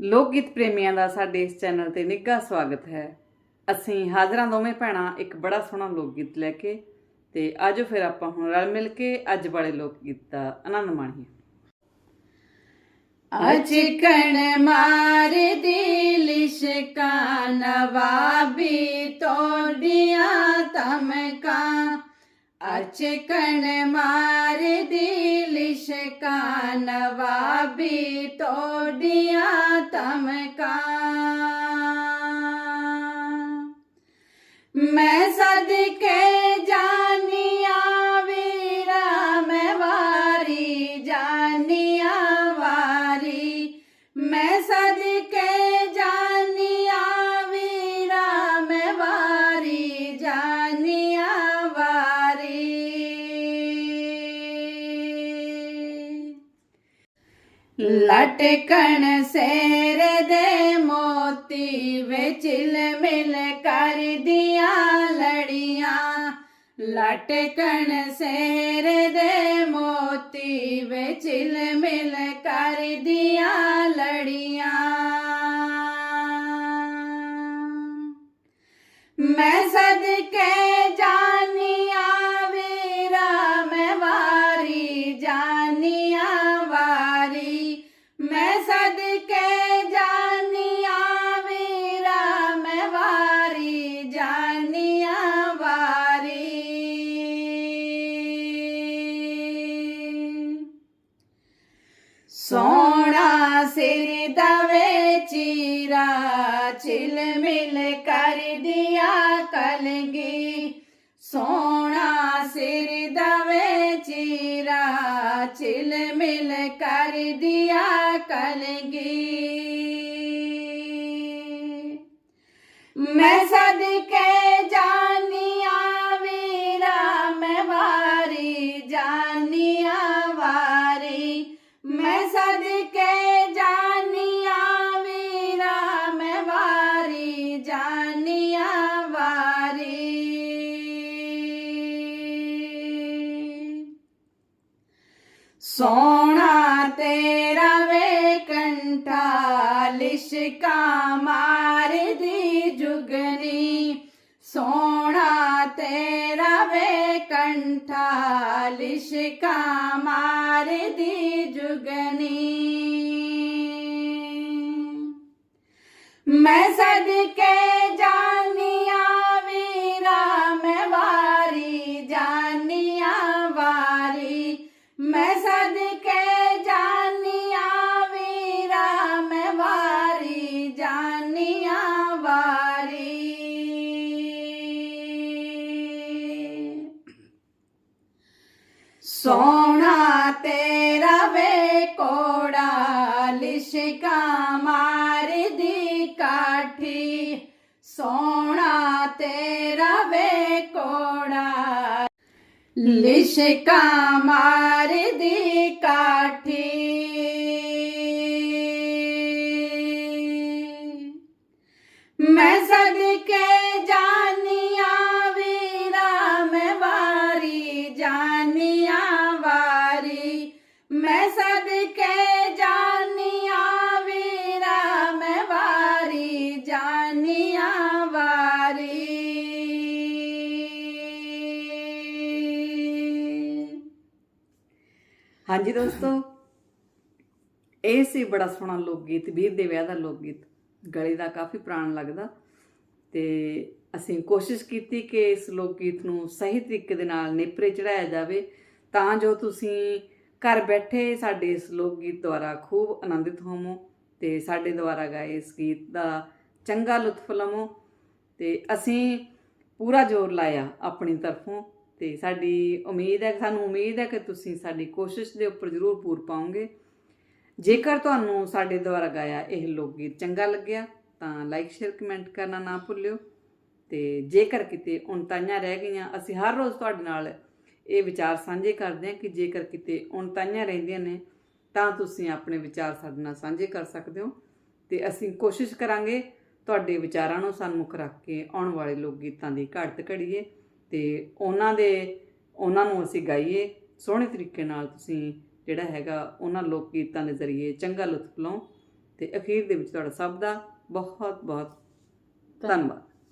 ਲੋਕ ਗੀਤ ਪ੍ਰੇਮੀਆਂ ਦਾ ਸਾਡੇ ਇਸ ਚੈਨਲ ਤੇ ਨਿੱਘਾ ਸਵਾਗਤ ਹੈ। ਅਸੀਂ ਹਾਜ਼ਰਾਂ ਦੋਵੇਂ ਭੈਣਾਂ ਇੱਕ ਬੜਾ ਸੋਹਣਾ ਲੋਕ ਗੀਤ ਲੈ ਕੇ ਤੇ ਆਜੋ ਫਿਰ ਆਪਾਂ ਹੁਣ ਰਲ ਮਿਲ ਕੇ ਅੱਜ ਵਾਲੇ ਲੋਕ ਗੀਤ ਦਾ ਆਨੰਦ ਮਾਣੀਏ। ਅਚਿਕਣ ਮਾਰ ਦੀ ਲਿਸ਼ਕਾ ਨਵਾਬੀ ਤੋੜੀਆਂ ਤਮਕਾਂ का अचकन मार दिल का नवाबी तोड़िया तम का मैं सदके ਲਟਕਣ ਸੇਰ ਦੇ ਮੋਤੀ ਵਿੱਚ ਮਿਲ ਕਰਦੀਆਂ ਲੜੀਆਂ। ਲਟਕਣ ਸੇਰ ਦੇ ਮੋਤੀ ਵਿੱਚ ਮਿਲ ਕਰਦੀਆਂ ਸੋਹਣਾ ਸਿਰ ਦਵੇ ਚੀਰਾ ਚਿਲ ਮਿਲ ਕਰ ਦਿਆ ਕਲਗੀ। ਸੋਹਣਾ ਸਿਰ ਦਵੇ ਚੀਰਾ ਚਿਲ ਸੋਹਣਾ ਤੇਰਾ ਵੇ ਕੰਠਾ ਲਿਸ਼ਕਾ ਮਾਰਦੀ ਜੁਗਨੀ। ਸੋਹਣਾ ਤੇਰਾ ਵੇ ਕੰਠਾ ਲਿਸ਼ਕਾ ਮਾਰਦੀ ਜੁਗਨੀ। ਮੈਂ ਸਦਕੇ ਜਾਨੀਆ ਸੋਹਣਾ ਤੇਰਾ ਵੇ ਕੋੜਾ ਲਿਸ਼ਕਾ ਮਾਰਦੀ ਕਾਠੀ। ਸੋਹਣਾ ਤੇਰਾ ਵੇ ਕੋੜਾ ਲਿਸ਼ਕਾ ਮਾਰਦੀ ਕਾਠੀ। ਮੈਂ ਸਦਕੇ ਜਾਨੀਆ ਵਾਰੀ ਵਾਰੀ। ਹਾਂਜੀ ਦੋਸਤੋ, ਇਹ ਸੀ ਬੜਾ ਸੋਹਣਾ ਲੋਕ ਗੀਤ ਵੀਰ ਦੇ ਵਿਆਹ ਦਾ ਲੋਕ ਗੀਤ ਗਲੇ ਦਾ ਕਾਫੀ ਪ੍ਰਾਣ ਲੱਗਦਾ ਤੇ ਅਸੀਂ ਕੋਸ਼ਿਸ਼ ਕੀਤੀ ਕਿ ਇਸ ਲੋਕ ਗੀਤ ਨੂੰ ਸਹੀ ਤਰੀਕੇ ਦੇ ਨਾਲ ਨੇਪਰੇ ਚੜਾਇਆ ਜਾਵੇ, ਤਾਂ ਜੋ ਤੁਸੀਂ ਘਰ ਬੈਠੇ ਸਾਡੇ ਇਸ ਲੋਕ ਗੀਤ ਦੁਆਰਾ ਖੂਬ ਆਨੰਦਿਤ ਹੋਵੋ ਤੇ ਸਾਡੇ ਦੁਆਰਾ ਗਾਏ ਇਸ ਗੀਤ ਦਾ ਚੰਗਾ ਲੁਤਫ ਲਵੋ ਤੇ ਅਸੀਂ ਪੂਰਾ ਜ਼ੋਰ ਲਾਇਆ ਆਪਣੀ ਤਰਫੋਂ ਤੇ ਸਾਡੀ ਉਮੀਦ ਹੈ, ਸਾਨੂੰ ਉਮੀਦ ਹੈ ਕਿ ਤੁਸੀਂ ਸਾਡੀ ਕੋਸ਼ਿਸ਼ ਦੇ ਉੱਪਰ ਜ਼ਰੂਰ ਪੂਰ ਪਾਓਗੇ। ਜੇਕਰ ਤੁਹਾਨੂੰ ਸਾਡੇ ਦੁਆਰਾ ਗਾਇਆ ਇਹ ਲੋਕ ਗੀਤ ਚੰਗਾ ਲੱਗਿਆ, ਤਾਂ ਲਾਈਕ ਸ਼ੇਅਰ ਕਮੈਂਟ ਕਰਨਾ ਨਾ ਭੁੱਲਿਓ ਤੇ ਜੇਕਰ ਕਿਤੇ ਉਣਤਾਈਆਂ ਰਹਿ ਗਈਆਂ, ਅਸੀਂ ਹਰ ਰੋਜ਼ ਤੁਹਾਡੇ ਨਾਲ ਇਹ ਵਿਚਾਰ ਸਾਂਝੇ ਕਰਦੇ ਹਾਂ ਕਿ ਜੇਕਰ ਕਿਤੇ ਉਣਤਾਈਆਂ ਰਹਿੰਦੀਆਂ ਨੇ, ਤਾਂ ਤੁਸੀਂ ਆਪਣੇ ਵਿਚਾਰ ਸਾਡੇ ਨਾਲ ਸਾਂਝੇ ਕਰ ਸਕਦੇ ਹੋ ਤੇ ਅਸੀਂ ਕੋਸ਼ਿਸ਼ ਕਰਾਂਗੇ ਤੁਹਾਡੇ ਵਿਚਾਰਾਂ ਨੂੰ ਸਨਮੁਖ ਰੱਖ ਕੇ ਆਉਣ ਵਾਲੇ ਲੋਕ ਗੀਤਾਂ ਦੀ ਘੜਤ ਘੜੀਏ ਤੇ ਉਹਨਾਂ ਦੇ, ਉਹਨਾਂ ਨੂੰ ਅਸੀਂ ਗਾਈਏ। ਸੋਹਣੇ ਤਰੀਕੇ ਨਾਲ ਤੁਸੀਂ ਜਿਹੜਾ ਹੈਗਾ ਉਹਨਾਂ ਲੋਕ ਗੀਤਾਂ ਦੇ ਜ਼ਰੀਏ ਚੰਗਾ ਲੁਤਫ ਲਓ ਤੇ ਅਖੀਰ ਦੇ ਵਿੱਚ ਤੁਹਾਡਾ ਸਭ ਦਾ ਬਹੁਤ ਬਹੁਤ ਧੰਨਵਾਦ।